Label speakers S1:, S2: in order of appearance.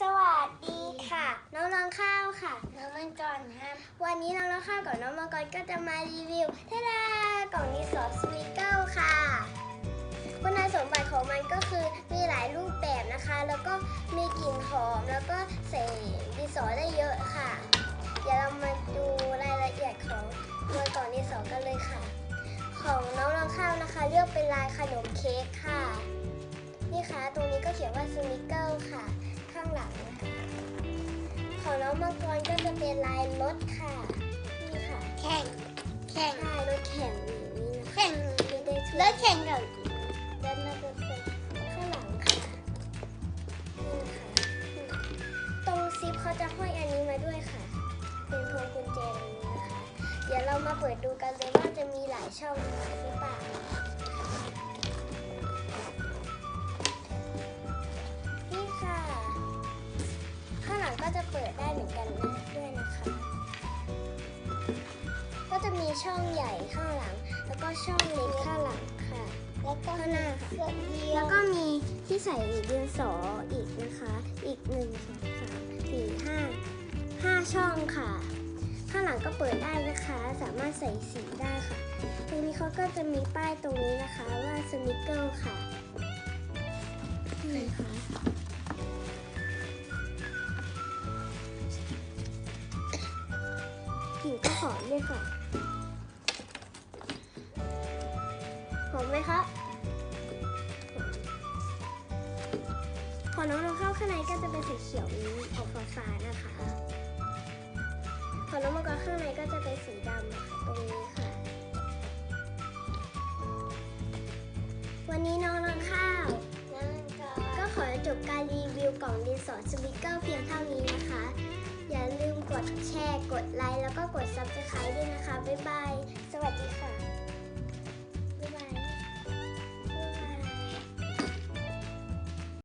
S1: สวัสดีค่ะ น้องน้องข้าวค่ะ
S2: น้องมังกรครับ
S1: วันนี้น้องน้องข้าวกับน้องมังกรก็จะมารีวิวเทดากล่องดินสอสวิกเกิลค่ะคุณสมบัติของมันก็คือมีหลายรูปแบบนะคะ แล้วก็มีกลิ่นหอมแล้วก็ใส่ดินสอได้เยอะค่ะ เดี๋ยวเรามาดูรายละเอียดของตัวกล่องดินสอกันเลยค่ะ ของน้องน้องข้าวนะคะ เลือกเป็นลายขนมเค้กค่ะนี่ค่ะตรงนี้ก็เขียนว่าสวิก ของน้องมังกรก็จะเป็นลายรถค่ะนี่ค่ะ
S2: แข่งแข่ง
S1: ใช่รถแข่งอย่างนี้นะคะ
S2: แข่ง
S1: ไม่ได้ช่วย
S2: แล้วแข่งกับ
S1: ด้านหน้าก็เป็นข้างหลังค่ะนี่ค่ะตรงซิปเขาจะห้อยอันนี้มาด้วยค่ะ เป็นพวงกุญแจตรงนี้นะคะ เดี๋ยวเรามาเปิดดูกันเลยว่าจะมีหลายช่องหรือเปล่า ช่องใหญ่ข้างหลัง แล้วก็ช่องเล็กข้างหลังค่ะ
S2: แล้วก็
S1: ข้างหน้าค่ะ
S2: เสื้อเดีย
S1: แล้ววก็มีที่ใส่ดินสออีกนะคะ อีกหนึ่งสองสามสี่ห้าห้าช่องค่ะ ข้างหลังก็เปิดได้นะคะ สามารถใส่สีได้ค่ะ ตรงนี้เขาก็จะมีป้ายตรงนี้นะคะว่าสมิเกิลค่ะนี่ค่ะกลิ่นก็หอมด้วยค่ะ ไหมครับขอน้องน้องเข้าข้างในก็จะเป็นสีเขียวนี้ออกฟ้าๆนะคะขอน้องมังกรข้างในก็จะเป็นสีดำค่ะตรงนี้ค่ะ วันนี้น้องน้องข้าว
S2: ก็
S1: ขอจบการรีวิวกล่องดินสอสวิกเกอร์เพียงเท่านี้นะคะ อย่าลืมกดแชร์ กดไลค์ แล้วก็กด subscribe ด้วยนะคะ บ๊ายบาย สวัสดีค่ะ